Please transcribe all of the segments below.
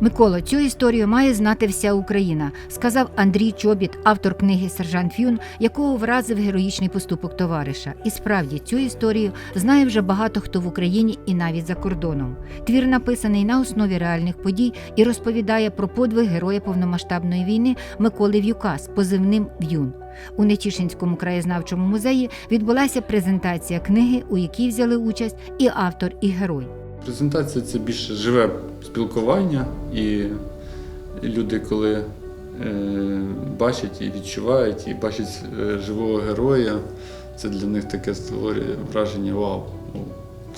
Микола, цю історію має знати вся Україна, сказав Андрій Чобіт, автор книги Сержант Фюн, якого вразив героїчний поступок товариша. І справді цю історію знає вже багато хто в Україні і навіть за кордоном. Твір написаний на основі реальних подій і розповідає про подвиг героя повномасштабної війни Миколи В'юка з позивним В'юн. У Нетішинському краєзнавчому музеї відбулася презентація книги, у якій взяли участь і автор, і герой. Презентація це більше живе спілкування, і люди, коли е, бачать і відчувають, і бачать е, живого героя, це для них таке створює враження вау. ну,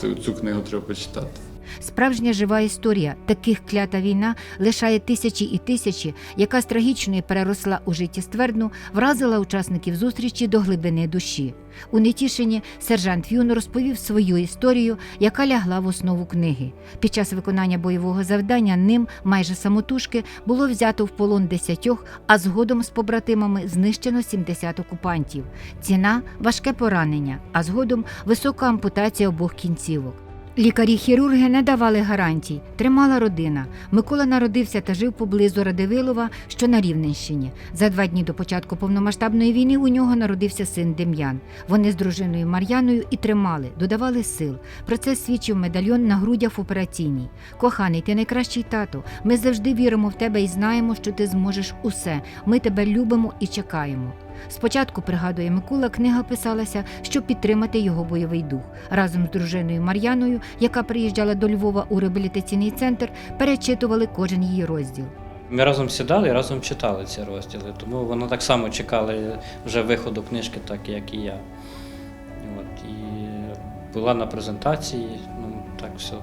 Цю, цю книгу треба почитати. Справжня жива історія таких клята війна лишає тисячі і тисячі, яка з трагічної переросла у життєствердну, вразила учасників зустрічі до глибини душі. У Нетішині сержант Фюн розповів свою історію, яка лягла в основу книги. Під час виконання бойового завдання ним майже самотужки було взято в полон десятьох, а згодом з побратимами знищено 70 окупантів. Ціна важке поранення, а згодом висока ампутація обох кінцівок. Лікарі-хірурги не давали гарантій, тримала родина. Микола народився та жив поблизу Радивилова, що на Рівненщині. За два дні до початку повномасштабної війни у нього народився син Дем'ян. Вони з дружиною Мар'яною і тримали, додавали сил. Про це свідчив медальйон на грудях в операційній. Коханий, ти найкращий тато. Ми завжди віримо в тебе і знаємо, що ти зможеш усе. Ми тебе любимо і чекаємо. Спочатку, пригадує Микола, книга писалася, щоб підтримати його бойовий дух. Разом з дружиною Мар'яною, яка приїжджала до Львова у реабілітаційний центр, перечитували кожен її розділ. Ми разом сідали і разом читали ці розділи, тому вона так само чекала вже виходу книжки, так як і я. От, і була на презентації, ну так все,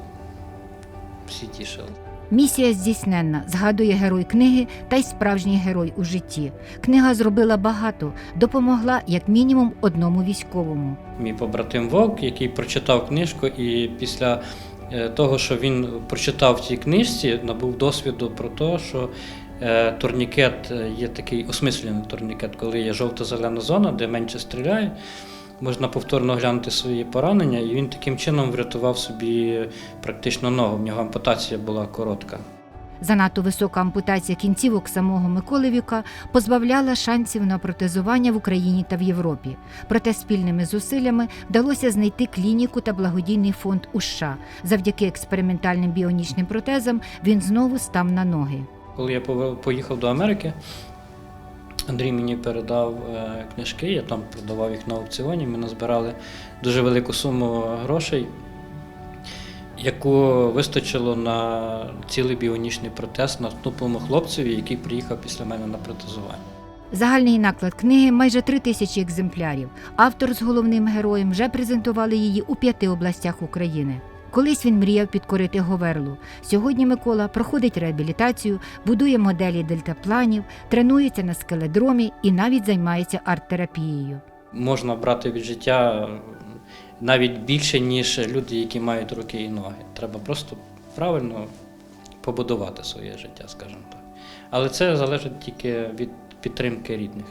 всі тішили. Місія здійсненна, згадує герой книги та й справжній герой у житті. Книга зробила багато, допомогла як мінімум одному військовому. Мій побратим Вовк, який прочитав книжку, і після е, того, що він прочитав в цій книжці, набув досвіду про те, що е, турнікет е, є такий осмислений турнікет, коли є жовто-зелена зона, де менше стріляють. Можна повторно глянути свої поранення, і він таким чином врятував собі практично ногу. В нього ампутація була коротка. Занадто висока ампутація кінцівок самого Миколивіка позбавляла шансів на протезування в Україні та в Європі. Проте спільними зусиллями вдалося знайти клініку та благодійний фонд у США. Завдяки експериментальним біонічним протезам він знову став на ноги. Коли я поїхав до Америки, Андрій мені передав е, книжки, я там продавав їх на аукціоні. Ми назбирали дуже велику суму грошей, яку вистачило на цілий біонічний протез наступному хлопцеві, який приїхав після мене на протезування. Загальний наклад книги майже три тисячі екземплярів. Автор з головним героєм вже презентували її у п'яти областях України. Колись він мріяв підкорити Говерлу. Сьогодні Микола проходить реабілітацію, будує моделі дельтапланів, тренується на скеледромі і навіть займається арт-терапією. Можна брати від життя навіть більше, ніж люди, які мають руки і ноги. Треба просто правильно побудувати своє життя, скажімо так. Але це залежить тільки від підтримки рідних.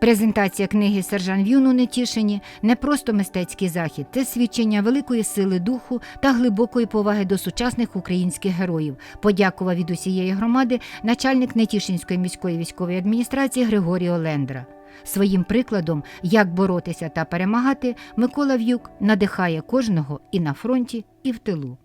Презентація книги Сержан В'юн у Нетішині не просто мистецький захід, це свідчення великої сили духу та глибокої поваги до сучасних українських героїв. Подякував від усієї громади начальник Нетішинської міської військової адміністрації Григорій Олендра. Своїм прикладом, як боротися та перемагати, Микола В'юк надихає кожного і на фронті, і в тилу.